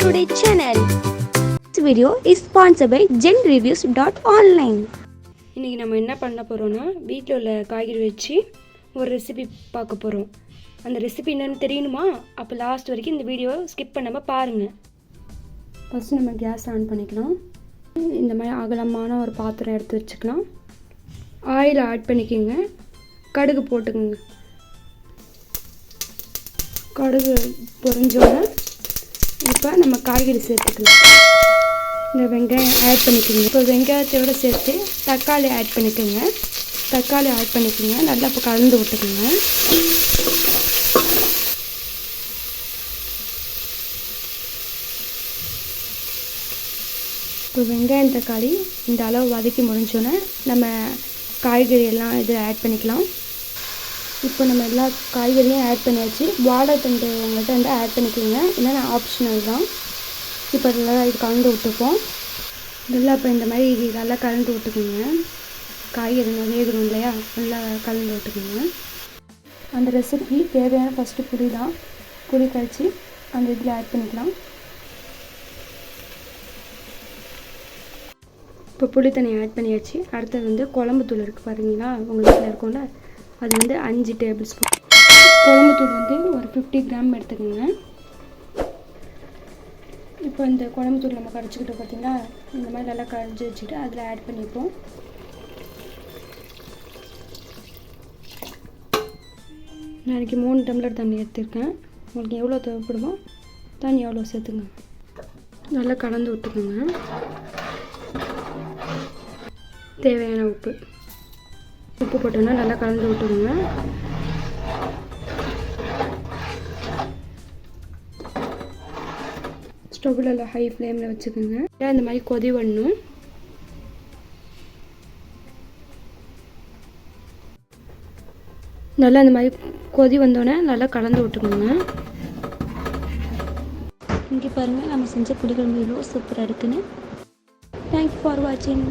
Today channel. This video is sponsored by genreviews.online. இன்றைக்கி நம்ம என்ன பண்ண போகிறோன்னா வீட்டில் உள்ள காய்கறி வச்சு ஒரு ரெசிபி பார்க்க போகிறோம் அந்த ரெசிபி என்னன்னு தெரியணுமா? அப்போ லாஸ்ட் வரைக்கும் இந்த வீடியோவை ஸ்கிப் பண்ணாமல் பாருங்கள் ஃபஸ்ட்டு நம்ம கேஸ் ஆன் பண்ணிக்கலாம். இந்த மாதிரி அகலமான ஒரு பாத்திரம் எடுத்து வச்சுக்கலாம். ஆயில் ஆட் பண்ணிக்கோங்க. கடுகு போட்டுக்கோங்க. கடுகு பொரிஞ்சோன்னே இப்போ நம்ம காய்கறி சேர்த்துக்கலாம். இந்த வெங்காயம் ஆட் பண்ணிக்கோங்க. இப்போ வெங்காயத்தோட சேர்த்து தக்காளி ஆட் பண்ணிக்கோங்க. தக்காளி ஆட் பண்ணிக்கோங்க. நல்லா இப்போ கலந்து விட்டுக்கோங்க. இப்போ வெங்காயம் தக்காளி இந்த அளவு வதக்கி முடிஞ்சோன்னே நம்ம காய்கறி எல்லாம் இதில் ஆட் பண்ணிக்கலாம். இப்போ நம்ம எல்லா காய்கறியும் ஆட் பண்ணியாச்சு. வாழைத்தண்டு உங்கள்கிட்ட வந்து ஆட் பண்ணிக்கோங்க. என்னென்ன ஆப்ஷனல் தான்? இப்போ நல்லா இது கலந்து விட்டுப்போம். நல்லா இப்போ இந்த மாதிரி இது நல்லா கலந்து விட்டுக்கோங்க. காய்கறி வேகணும் இல்லையா? நல்லா கலந்து விட்டுக்கோங்க. அந்த ரெசிபி தேவையான ஃபஸ்ட்டு புளி தான். புளி கழிச்சு அந்த இதில் ஆட் பண்ணிக்கலாம். இப்போ புளி தண்ணி ஆட் பண்ணியாச்சு. அடுத்தது வந்து குழம்பு தூள் இருக்குது பாருங்களா? உங்கள் வீட்டில் இருக்கும்ல? அது வந்து அஞ்சு டேபிள் ஸ்பூன் குழம்பு தூள் வந்து ஒரு ஃபிஃப்டி கிராம் எடுத்துக்கோங்க. இப்போ இந்த குழம்பு தூள் நம்ம கரைச்சிக்கிட்டு பார்த்தீங்கன்னா இந்த மாதிரி நல்லா கரைச்சி வச்சுட்டு அதில் ஆட் பண்ணிப்போம். நான் இன்றைக்கி மூணு டம்ளர் தண்ணி எடுத்திருக்கேன். உங்களுக்கு எவ்வளோ தேவைப்படுமோ தண்ணி எவ்வளோ சேர்த்துங்க. நல்லா கலந்து விட்டுக்கோங்க. தேவையான உப்பு. உப்பு போட்டோன்னா நல்லா கலந்து விட்டுக்கோங்க ஸ்டவ்வில் எல்லாம் ஹை ஃப்ளேமில் வச்சுக்கோங்க. இந்த மாதிரி கொதி வரணும்? நல்லா இந்த மாதிரி கொதி வந்தோடனே நல்லா கலந்து விட்டுக்கோங்க. இங்கே பாருங்கள் நம்ம செஞ்ச குடிகள் இவ்வளோ சூப்பராக இருக்குன்னு. தேங்க்யூ ஃபார் வாட்சிங்